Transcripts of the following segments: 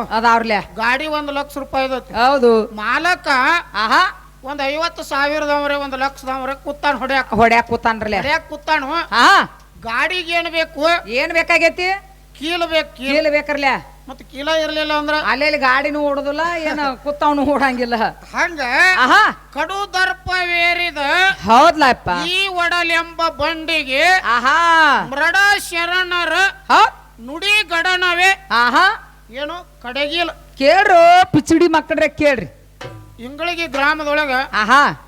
ಅದಾವ್ರಲ್ಯ ಗಾಡಿ ಒಂದು ಲಕ್ಷ ರೂಪಾಯಿ ಹೌದು. ಮಾಲಕ ಆಹಾ. ಒಂದ್ ಐವತ್ತು ಸಾವಿರದವ್ರೆ ಒಂದ್ ಲಕ್ಷದವ್ರೆ ಕೂತಾನ ಹೊಡ್ಯಾಕ. ಹೊಡ್ಯಾಕ ಕೂತಾನ್ರಲೆ ಹೊಡ್ಯಾಕ ಕೂತಾನು. ಹಾ ಗಾಡಿಗೆ ಏನ್ ಬೇಕು? ಏನ್ ಬೇಕಾಗೈತಿ? ಕೀಲ್ ಬೇಕು ಕೀಲ್. ಬೇಕ್ರಲೆ. ಮತ್ತೆ ಮತ್ ಕೀಲ ಇರ್ಲಿಲ್ಲ ಅಂದ್ರ? ಅಲ್ಲಿ ಗಾಡಿನೂ ಓಡುದಿಲ್ಲ ಏನ ಕೂತಾವನು ಓಡಂಗಿಲ್ಲ. ಹಂಗ ಆಹಾ. ಕಡು ದರ್ಪವೇರಿದ ಹೌದ್ಲಪ್ಪ. ಈ ಒಡಲೆಂಬ ಬಂಡಿಗೆ ಆಹಾ. ಮೃಡ ಶರಣರ ನುಡಿ ಗಡನವೇ. ಆಹಾ. ಏನು ಕಡೆಗಿಲ್. ಕೇಳ್ರು ಪಿಚಡಿ ಮಕ್ಕಳ್ರೆ ಕೇಳ್ರಿ. ಇಂಗಳಿಗೆ ಗ್ರಾಮದೊಳಗ ಆಹಾ.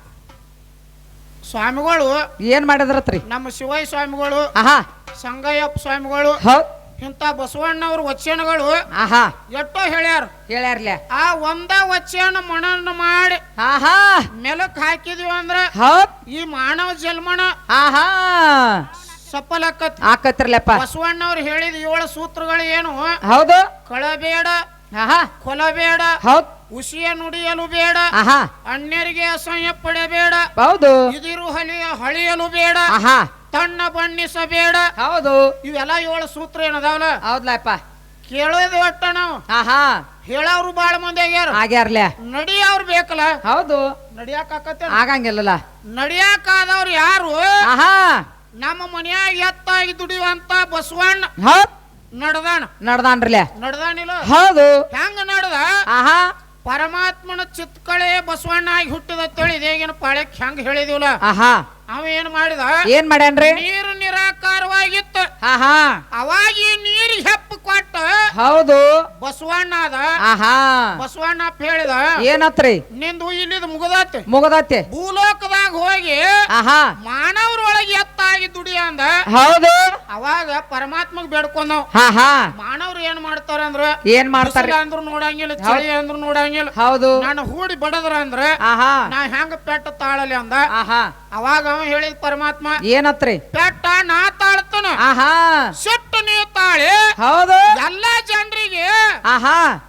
ಸ್ವಾಮಿಗಳು ಏನ್ ಮಾಡಿದ್ರತ್ರಿ? ನಮ್ಮ ಶಿವಯ್ಯ ಸ್ವಾಮಿಗಳು ಆಹಾ. ಸಂಗಯ್ಯಪ್ಪ ಸ್ವಾಮಿಗಳು ಹೌದ್ ಇಂಥ ಬಸವಣ್ಣವ್ರ ವಚನಗಳು ಆಹಾ. ಎಷ್ಟೋ ಹೇಳ್ಯಾರ. ಹೇಳ್ಯಾರ್ಲೆ. ಆ ಒಂದ ವಚನ ಮನನ ಮಾಡಿ ಆಹಾ. ಮೆಲಕ್ ಹಾಕಿದ್ವಿ ಅಂದ್ರ ಹೌದ್. ಈ ಮಾನವ ಜನ್ಮಣ ಆಹಾ. ಸಫಲ ಆಕತ್ ಆಕತ್ರಲ್ಲಪ್ಪ ಬಸವಣ್ಣವ್ರು ಹೇಳಿದ ಏಳು ಸೂತ್ರಗಳು ಏನು? ಹೌದು. ಕಳಬೇಡ ಆಹಾ. ಕೊಲಬೇಡ ಹೌದು. ಉಸಿಯ ನುಡಿಯಲು ಬೇಡ ಆಹಾ. ಅನ್ಯರಿಗೆ ಅಸಹ್ಯ ಪಡೆಬೇಡ ಹೌದು. ಇದಿರು ಹಲಿಯ ಹಳಿಯಲು ಬೇಡ ಆಹಾ. ತಣ್ಣ ಬಣ್ಣಿಸಬೇಡ. ಹೌದು. ಇವೆಲ್ಲ ಏಳು ಸೂತ್ರ ಏನದಾವಲ್ಲ? ಹೌದ್ಲಪ್ಪ. ಕೇಳೋದು ಒಟ್ಟ ನಾವು. ಆಹಾ. ಹೇಳವ್ರು ಬಾಳ ಮಂದಿ ಆಗ್ಯಾರ. ಆಗ್ಯಾರ್ಲೆ. ನಡಿಯವ್ರು ಬೇಕಲ್ಲ? ಹೌದು. ನಡಿಯಾಕ ಆಗಂಗಿಲ್ಲಲ್ಲ ನಡಿಯಾಕಾದವ್ರು ಯಾರು? ಆಹಾ. ನಮ್ಮ ಮನ್ಯಾಗ ಎತ್ತಾಗಿ ದುಡಿಯುವಂತ ಬಸವಣ್ಣ ನಡ್ದಾಣ ನಡ್ದಾಣ ನಡ್ದಾನ್ರಲ್ಯ ನಡ್ದಾನಿಲ್ಲ. ಹೌದು. ಹೆಂಗ ನಡ್ದ? ಆಹಾ. ಪರಮಾತ್ಮನ ಚಿತ್ಕಳೆ ಬಸವಣ್ಣ ಆಗಿ ಹುಟ್ಟಿದ ಅಂತೇಳಿ ಇದೇಗಿನ ಪಾಳ್ಯಕ್ ಹೆಂಗ್ ಹೇಳಿದಿವಲ್ಲ? ಆಹಾ. ಅವ ಏನ್ ಮಾಡಿದ? ಏನ್ ಮಾಡ್ಯಾನ್ರಿ? ನೀರು ನಿರಾಕಾರವಾಗಿತ್ತು. ಆಹಾ. ಅವಾಗಿ ಈ ನೀರು ಹೆಪ್ಪ ಕೊಟ್ಟ ಹೌದು. ಬಸವಣ್ಣ ಅದ ಆಹಾ. ಬಸವಣ್ಣ ಅಪ್ಪ ಹೇಳಿದ ಏನತ್ರಿ? ನಿಂದು ಇಲ್ಲಿದ್ ಮುಗದತ್ತೆ ಮುಗದತ್ತೆ ಭೂಲೋಕದಾಗ ಹೋಗಿ ಆಹಾ. ಮಾನವರೊಳಗೆ ಎತ್ತಾಗಿ ದುಡಿ ಅಂದ. ಹೌದು. ಅವಾಗ ಪರಮಾತ್ಮಗ್ ಬೇಡ್ಕೊಂಡವ್. ಆಹಾ. ಮಾನವ್ರು ಏನ್ ಮಾಡ್ತಾರ ಅಂದ್ರ? ಏನ್ ಮಾಡ್ತಾರೆ? ಅಂದ್ರು ನೋಡಂಗಿಲ್ಲ ಚಳಿ ಅಂದ್ರು ನೋಡಂಗಿಲ್ಲ. ಹೌದು. ನಾನು ಹೂಡಿ ಬಡದ್ರ ಅಂದ್ರ ಆಹಾ. ನಾ ಹೆಂಗ ಪೆಟ್ಟ ತಾಳಲಿ ಅಂದ. ಆಹಾ. ಅವಾಗ ಅವ ಹೇಳಿದ ಪರಮಾತ್ಮ ಏನತ್ರಿ? ಪೆಟ್ಟ ನಾ ತಾಳ್ತನ. ಆಹಾ. ಸಿಟ್ಟು ನೀ ತಾಳಿ ಹೌದು. ಎಲ್ಲಾ ಜನರಿಗೆ ಆಹಾ.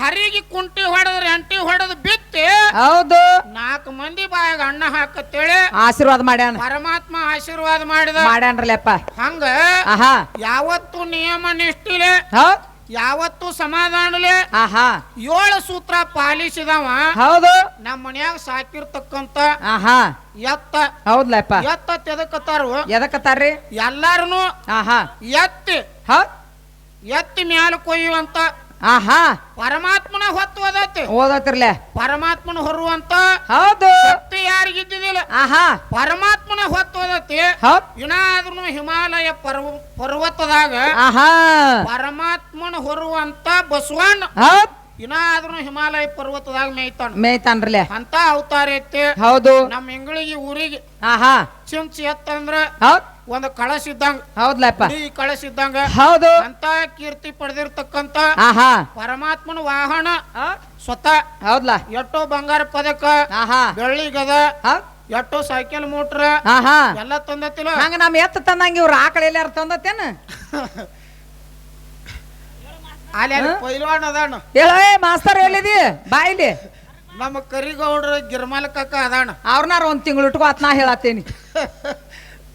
ಹರಿಗೆ ಕುಂಟಿ ಹೊಡೆದ್ರೆ ಎಂಟಿ ಹೊಡೆದ್ ಬಿತ್ತಿ. ಹೌದು. ನಾಲ್ಕು ಮಂದಿ ಬಾಯಾಗ ಅಣ್ಣ ಹಾಕತ್ತೇಳಿ. ಆಶೀರ್ವಾದ ಮಾಡ್ಯಾನ. ಪರಮಾತ್ಮ ಆಶೀರ್ವಾದ ಮಾಡಿದ. ಮಾಡ್ಯಾನ್ರಲ್ಲಪ್ಪ. ಹಂಗ ಆಹಾ. ಯಾವತ್ತು ನಿಯಮ ನಿಷ್ಠಿಲೆ ಹೌದ್. ಯಾವತ್ತು ಸಮಾಧಾನಲೇ? ಆಹಾ. ಏಳು ಸೂತ್ರ ಪಾಲಿಸಿದವ. ಹೌದು. ನಮ್ಮ ಮನ್ಯಾಗ ಸಾಕಿರ್ತಕ್ಕಂತ ಆಹಾ. ಎತ್ತ. ಹೌದ್ಲಪ್ಪ. ಎತ್ತ ತೆದಕತ್ತಾರು ಎದಕತ್ತಾರ್ರಿ ಎಲ್ಲಾರನು ಆಹಾ. ಎತ್ತಿ. ಹೌದ್ ಎತ್ತಿ ಮ್ಯಾಲ ಕೊಯ್ಯುವಂತ. ಆಹಾ. ಪರಮಾತ್ಮನ ಹೊತ್ತು ಓದತ್ತೆ ಓದತ್ತಿರ್ಲೆ ಪರಮಾತ್ಮನ ಹೊರುವಂತ. ಹೌದು. ಶಕ್ತಿ ಯಾರಿಗಿದ್ದಿದ್ದಿಲ್ಲ? ಆಹಾ. ಪರಮಾತ್ಮನ ಹೊತ್ತು ಏನಾದ್ರೂ ಹಿಮಾಲಯ ಪರ್ವ ಪರ್ವತದಾಗ ಆಹಾ. ಪರಮಾತ್ಮನ ಹೊರುವಂತ ಬಸವಣ್ಣ ಇನ್ನಾದ್ರೂ ಹಿಮಾಲಯ ಪರ್ವತದಾಗ ಮೇಯ್ತಾನ. ಮೇಯ್ತಾನ್ರಲೆ. ಅಂತ ಅವತಾರ ಐತಿ. ಹೌದು. ನಮ್ಮ ಇಂಗಳಿಗೆ ಊರಿಗೆ ಆಹಾ. ಚಿಂಚಿ ಎತ್ತಂದ್ರ ಹೌದ್. ಒಂದು ಕಳಶ ಇದ್ದಂಗ. ಹೌದ್ಲಪ್ಪ. ಈ ಕಳಶ ಇದ್ದಂಗ. ಹೌದು. ಅಂತ ಕೀರ್ತಿ ಪಡೆದಿರ್ತಕ್ಕಂತ ಆಹಾ. ಪರಮಾತ್ಮನ ವಾಹನ? ಸ್ವತಃ. ಹೌದ್ಲಾ? ಎಷ್ಟೋ ಬಂಗಾರ ಪದಕ ಆಹಾ. ಬೆಳ್ಳಿ ಗದ? ಎಷ್ಟೋ ಸೈಕಲ್ ಮೋಟ್ರ ಆಹಾ. ಎಲ್ಲ ತಂದತಿಲ್ಲ. ಹಂಗ ನಮ್ ಎತ್ತ ತಂದಂಗ ಇವ್ರ ಆಕಳ ಎಲ್ಲಾರ ತಂದತ್ತೇನ? ಅಲ್ಲಿ ಪೈಲ್ವಾನ್ ಅದಾಣ ಹೇಳೋ ಮಾಸ್ತರ್ ಹೇಳಿದಿ ಬಾಯಿಲಿ ನಮ್ಮ ಕರಿಗೌಡ್ರ ಗಿರ್ಮಾಲ ಕಾಕ ಅದಾಣ ಅವ್ರನ್ನಾರ ಒಂದ್ ತಿಂಗಳು ಇಟ್ಕೋ ಅತ್ ನಾ ಹೇಳತ್ತೇನಿ.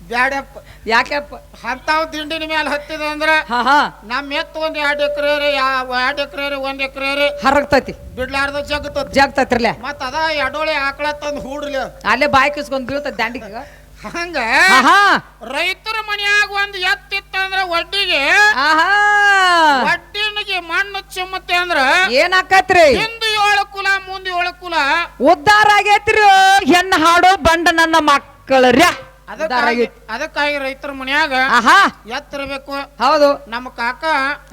ಬ್ಯಾಡಪ್ಪ ಯಾಕಪ್ಪ ಅಂತಾವ್ ದಿಂಡಿನ ಮೇಲೆ ಹತ್ತಿದ ಅಂದ್ರ ನಮ್ಮ ಎತ್ತು ಒಂದ್ ಎರಡ್ ಎಕರೆ ರೀ ಎರಡ್ ಎಕರೆ ರೀ ಒಂದ್ ಎಕರೆ ರೀ. ಹರಗ್ತತಿ. ಬಿಡ್ಲಾರ್ದ ಜಗತ್ತ. ಜಗ್ತತಿರ್ಲೆ ಮತ್ತ ಅದ ಎಡೋಳಿ ಆಕಳ ತಂದ್ ಹೂಡ್ಲಿ. ಅಲ್ಲೇ ಬಾಯಿ ಕಿಸ್ಕೊಂಡ್ ಬೀಳ್ತದ ದಂಡಿಗೆ ಹಂಗ ರೈತರ ಮನೆಯಾಗ ಒಂದ್ ಎತ್ತಿತ್ತಂದ್ರ ಒಡ್ಡಿಗೆ ಆಹಾ ವಡ್ಡಿನಿಗೆ ಮಣ್ಣು ಚಿಮ್ಮತ್ತೆ ಅಂದ್ರ ಏನಾಕತ್ರಿ? ಹಿಂದೆ ಏಳು ಕುಲ ಮುಂದೆ ಏಳು ಕುಲ. ಉದ್ದಾರ ಆಗೇತ್ರಿ ಹೆಣ್ಣು ಹಾಡು ಬಂಡ ನನ್ನ ಮಕ್ಕಳ ಅದಕ್ಕಾಗಿ ಅದಕ್ಕಾಗಿ ರೈತರ ಮನ್ಯಾಗ ಆಹಾ! ಎತ್ತಿರಬೇಕು. ಹೌದು. ನಮ್ಮ ಕಾಕ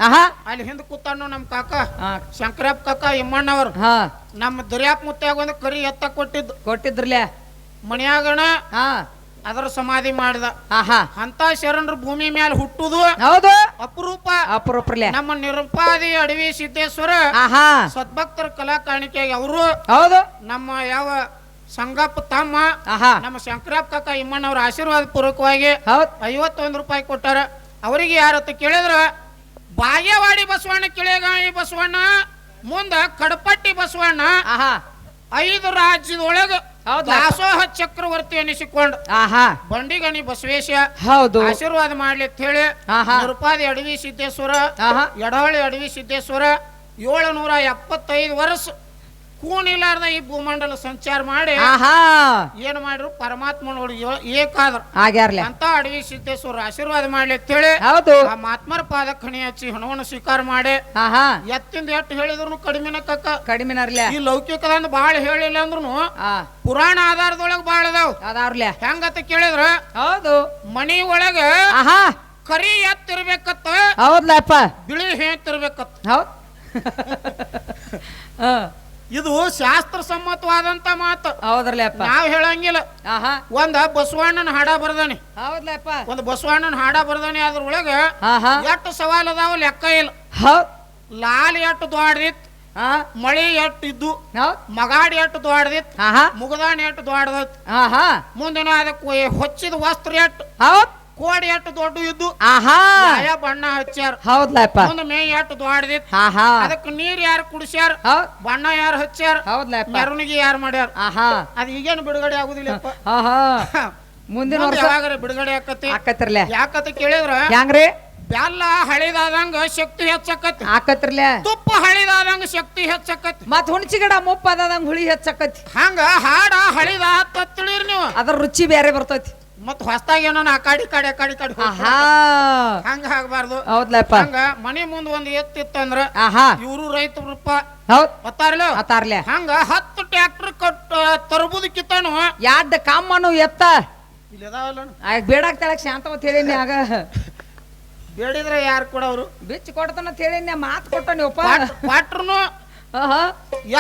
ಆಹಾ! ಅಲ್ಲಿ ಹಿಂದ್ ಕೂತಾನು ನಮ್ಮ ಕಾಕ. ಶಂಕರಪ್ಪ ಕಾಕ ಇಮ್ಮಣ್ಣವ್ರು ಹಾ. ನಮ್ಮ ದರ್ಯಾಪ್ ಮುತ್ತಾಗ ಒಂದು ಕರಿ ಎತ್ತ ಕೊಟ್ಟಿದ್ದು. ಕೊಟ್ಟಿದ್ರಲ್ಲ? ಮನ್ಯಾಗಣ ಹಾ. ಅದರ ಸಮಾಧಿ ಮಾಡಿದ. ಆಹಾ. ಅಂತ ಶರಣರು ಭೂಮಿ ಮೇಲೆ ಹುಟ್ಟುದು ಹೌದು. ಅಪರೂಪ. ಅಪರೂಪಲೆ ನಮ್ಮ ನಿರುಪಾದಿ ಅಡವಿ ಸಿದ್ದೇಶ್ವರ ಆಹಾ. ಸದ್ಭಕ್ತರ ಕಲಾ ಕಾಣಿಕೆಗೆ ಅವರು ಹೌದು. ನಮ್ಮ ಯಾವ ಸಂಗಪ್ಪ ತಮ್ಮ ನಮ್ಮ ಶಂಕರಪ್ಪ ಕಾಕ ಇಮ್ಮಣ್ಣವ್ರ ಆಶೀರ್ವಾದ ಪೂರ್ವಕವಾಗಿ ಹೌದ್. ಐವತ್ತೊಂದು ರೂಪಾಯಿ ಕೊಟ್ಟಾರ. ಅವರಿಗೆ ಯಾರತ್ತು ಕೇಳಿದ್ರ ಬಾಗೇವಾಡಿ ಬಸವಣ್ಣ ಕಿಳೆಗಾಯಿ ಬಸವಣ್ಣ ಮುಂದ ಕಡಪಟ್ಟಿ ಬಸವಣ್ಣ ಐದು ರಾಜ್ಯದೊಳಗ? ದಾಸೋಹ ಚಕ್ರವರ್ತಿ ಅನಿಸಿಕೊಂಡು ಬಂಡಿಗಣಿ ಬಸವೇಶ ಹೌದು. ಆಶೀರ್ವಾದ ಮಾಡ್ಲಿ ಅಂತ ಹೇಳಿ ಆಹಾ. ನಿರುಪಾದಿ ಅಡವಿ ಸಿದ್ದೇಶ್ವರ ಎಡಹಳ್ಳಿ ಅಡವಿ ಸಿದ್ದೇಶ್ವರ ಏಳುನೂರ ಎಪ್ಪತ್ತೈದು ವರ್ಷ ಕೂನಿಲಾರ್ದ ಈ ಭೂಮಂಡಲ ಸಂಚಾರ ಮಾಡಿ ಆಹಾ. ಏನ್ ಮಾಡ್ರು? ಪರಮಾತ್ಮ ನೋಡಿ ಏಕಾದ್ರ. ಆಗ್ಯಾರ್ಲೆ. ಅಂತ ಅಡವಿ ಸಿದ್ದೇಶ್ವರ ಆಶೀರ್ವಾದ ಮಾಡ್ಲಿ ಅಂತೇಳಿ ಹೌದು. ಆ ಮಾತ್ಮರ ಪಾದ ಖಣಿ ಹಚ್ಚಿ ಹಣವನ್ನು ಸ್ವೀಕಾರ ಮಾಡಿ ಆಹಾ. ಎತ್ತಿಂದ ಎಷ್ಟು ಹೇಳಿದ್ರು ಕಡಿಮೆನ ಕಕ್ಕ ಕಡಿಮೆನರ್ಲೆ. ಈ ಲೌಕಿಕದಂದು ಬಹಳ ಹೇಳಿಲ್ಲ ಅಂದ್ರು ಆ. ಪುರಾಣ ಆಧಾರದೊಳಗೆ ಬಹಳ ಅದಾವ. ಅದಾವ್ರಲೆ ಹೆಂಗತ್ತ ಕೇಳಿದ್ರ? ಹೌದು. ಮನಿ ಒಳಗ ಆಹಾ. ಕರಿ ಎತ್ತಿರ್ಬೇಕತ್ತ. ಹೌದ್ಲಪ್ಪ. ಬಿಳಿ ಹೇತಿರ್ಬೇಕತ್ತ ಹೌದ್. ಹ. ಇದು ಶಾಸ್ತ್ರ ಸಮ್ಮತವಾದಂತ ಮಾತು. ಹೌದ್ರಲ್ಲಪ್ಪ ನಾವ್ ಹೇಳಂಗಿಲ್ಲ. ಆಹಾ. ಒಂದ ಬಸವಣ್ಣನ ಹಾಡ ಬರ್ದಾನೆ. ಹೌದ್ಲಪ್ಪ. ಒಂದ್ ಬಸವಣ್ಣನ ಹಾಡ ಬರ್ದಾನೆ ಅದ್ರೊಳಗ ಎಷ್ಟು ಸವಾಲ್ ಅದಾವ ಲೆಕ್ಕ ಇಲ್ಲ. ಲಾಲ್ ಎಷ್ಟು ದ್ವಾಡ್ದಿತ್ ಆ. ಮಳಿ ಎಟ್ಟು ಇದ್ದು ಮಗಾಡಿ ಎಟ್ಟು ದ್ವಾಡ್ದಿತ್ ಆಹಾ. ಮುಗದಾಣಿ ಎಟ್ಟು ದ್ವಾಡ್ದತ್. ಆಹಾ. ಮುಂದಿನ ಅದಕ್ಕೆ ಹೊಚ್ಚಿದ ವಸ್ತ್ರ ಎಟ್ಟು ಕೋಡಿ ಎಷ್ಟು ದೊಡ್ಡ ಇದ್ದು. ಆಹಾ. ಯಾವ ಬಣ್ಣ ಹಚ್ಚಾರ ಹೌದ್ಲಪ್ಪ. ಒಂದು ಮೇ ಎಷ್ಟು ದೊಡ್ಡದಿತ್ತು. ಆಹಾ. ಅದಕ್ಕೆ ನೀರ್ ಯಾರು ಕುಡಿಸ್ಯಾರ? ಬಣ್ಣ ಯಾರು ಹಚ್ಚಾರ ಹೌದ್ಲಪ್ಪ. ಮೆರವಣಿಗೆ ಯಾರು ಮಾಡ್ಯಾರ? ಆಹಾ. ಅದು ಈಗೇನು ಬಿಡುಗಡೆ ಆಗುದಿಲ್ಲ ಆಹಾ ಮುಂದಿನ ಮುಂದೆ ವರ್ಷ ಯಾವಾಗಾರ ಬಿಡುಗಡೆ ಆಕತಿ? ಆಕತ್ರಲ್ಲ ಯಾಕತ್ತ ಕೇಳಿದ್ರ? ಹೆಂಗ್ರಿ ಬೆಲ್ಲ ಹಳಿದಾದಂಗ ಶಕ್ತಿ ಹೆಚ್ಚಕತ್ತಿ ಆಕತ್ರಲ್ಲ ತುಪ್ಪ ಹಳಿದಾದಂಗ ಶಕ್ತಿ ಹೆಚ್ಚಕತ್ತಿ ಮತ್ ಹುಣಸಿಗಿಡ ಗಿಡ ಮುಪ್ಪದಂಗ ಹುಳಿ ಹೆಚ್ಚಕತ್ತಿ ಹಂಗ ಹಾಡ ಹಳಿದ ತಿಳಿರಿ ನೀವು. ಅದ್ರ ರುಚಿ ಬೇರೆ ಬರ್ತೈತಿ. ಮತ್ ಹೊಸದಾಗಿ ಏನೋ ಆ ಕಾಡಿ ಕಾಡಿ ಆ ಕಾಡಿ ಕಾಡಿ ಹಂಗ ಆಗ್ಬಾರ್ದು. ಹೌದ್ಲಪ್ಪ. ಹಂಗ ಮನೆ ಮುಂದ್ ಒಂದ್ ಎತ್ತಿತ್ತಂದ್ರ ಆಹಾ. ಇವರು ರೈತರಪ್ಪ ಹೌದ್. ಆತಾರ್ಲೆ ಹಂಗ ಹತ್ತು ಟ್ರ್ಯಾಕ್ಟರ್ ಕಟ್ ತರಬುದಕ್ಕಿತ್ತಾನು ಯಾಡ್ ಕಾಮನು ಎತ್ತ? ಬೇಡಾಗ್ತಾಳ ಶಾಂತವತ್ ಹೇಳಿನಿ ಆಗ. ಬೇಡಿದ್ರೆ ಯಾರು ಕೊಡವ್ರು? ಬಿಚ್ಚಿ ಕೊಡ್ತಾನ ಹೇಳಿನಿ ಮಾತು ಕೊಟ್ಟ ನೀವು ಕ್ವಾಟ್ರನು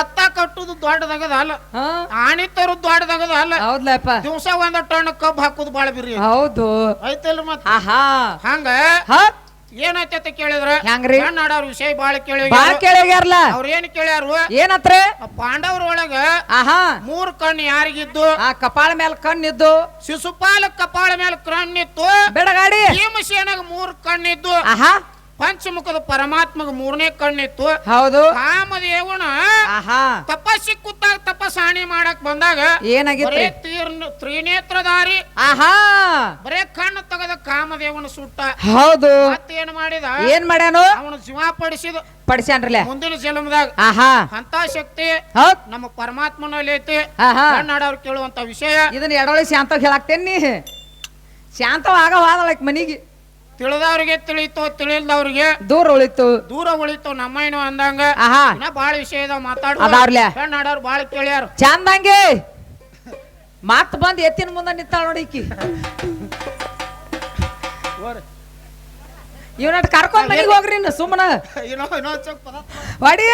ಎತ್ತ ಕಟ್ಟುದು ದೊಡ್ಡದಾಗದ ಅಲ್ಲ. ಆಣಿ ತರು ದೊಡ್ಡದಾಗದ ಅಲ್ಲ. ಹೌದ್ಲಪ್ಪ. ದಿವಸ ಒಂದ ಟನ್ ಕಬ್ಬು ಹಾಕುದು ಬಾಳ ಬಿರಿ ಹೌದು. ಐತಲ್ರಿ ಮತ್ ಆಹಾ. ಹಂಗ? ಏನಾಯ್ತ ಕೇಳಿದ್ರೆ? ಹೆಂಗ್ರಿ? ಕನ್ನಡವ್ರ ವಿಷಯ ಬಾಳ ಕೇಳಿ ಕೇಳಿಯಾರಲ್ಲ ಕೇಳ್ಯಾರ್ಲ ಅವ್ರ ಏನ್ ಕೇಳ್ಯಾರು? ಏನತ್ರ? ಪಾಂಡವ್ರ ಒಳಗ ಆಹಾ. ಮೂರ್ ಕಣ್ ಯಾರಿಗಿದ್ದು? ಆ ಕಪಾಳ ಮೇಲೆ ಕಣ್ಣಿದ್ದು? ಶಿಶುಪಾಲ ಕಪಾಳ ಮೇಲೆ ಕಣ್ಣಿತ್ತು. ಬೆಡಗಾಡಿ ಭೀಮಸೇನಾಗ ಮೂರ್ ಕಣ್ಣಿದ್ದು. ಆಹಾ. ಪಂಚಮುಖದ ಪರಮಾತ್ಮಗ ಮೂರನೇ ಕಣ್ಣಿತ್ತು. ಹೌದು. ಕಾಮದೇವನ ತಪಸ್ಸಿ ಕೂತಾಗ ತಪಸ್ಸಾಣಿ ಮಾಡಕ್ ಬಂದಾಗ ಏನಾಗಿದೆ ತ್ರಿನೇತ್ರಧಾರಿ ಆಹಾ. ಬರೇ ಕಣ್ಣು ತೆಗೆದ ಕಾಮದೇವನ ಸುಟ್ಟ. ಹೌದು. ಮತ್ತೇನ್ ಮಾಡಿದ? ಏನ್ ಮಾಡ್ಯಾನು? ಅವನು ಜೀವ ಪಡಿಸಿದ. ಪಡಿಸ್ಯಾನ್ರಲ್ಲ ಮುಂದಿನ ಜನ್ಮದಾಗ ಆಹಾ. ಅಂತ ಶಕ್ತಿ ನಮ್ಮ ಪರಮಾತ್ಮನಲ್ಲಿ ಐತಿ. ಕಣ್ಣಾಡವ್ರು ಕನ್ನಡವ್ರು ಕೇಳುವಂತ ವಿಷಯ. ಇದನ್ನ ಎಡವಳಿ ಶಾಂತ ಹೇಳಾಕ್ತೇನಿ ಶಾಂತವಾಗ ಹೋದಳಕ್ ಮನಿಗೆ. ತಿಳಿದವ್ರಿಗೆ ತಿಳಿತೋ ತಿಳಿಲ್ದವ್ರಿಗೆ ದೂರ ಉಳಿತು. ದೂರ ಉಳಿತು ನಮ್ಮಯ್ಯನು ಅಂದಂಗ ಆಹಾ. ಇನ್ನ ಬಾಳ ವಿಷಯ ಇದಾವ ಮಾತಾಡ. ಕನ್ನಡವ್ರು ಬಾಳ ಕೇಳ್ಯಾರ. ಚಂದಂಗೆ. ಮತ್ ಬಂದ್ ಎತ್ತಿನ ಮುಂದೆ ನಿಂತಾಳ ನೋಡಿ ಈಕಿ. ಇವನಟ್ ಕರ್ಕೊಂಡ್ ಮನೆಗೆ ಹೋಗ್ರಿ ಇನ್ನು ಸುಮ್ಮನ ಏನೋ ಇನ್ನೊಂದ್ ಸ್ವಲ್ಪ ಪದ ಹೊಡಿ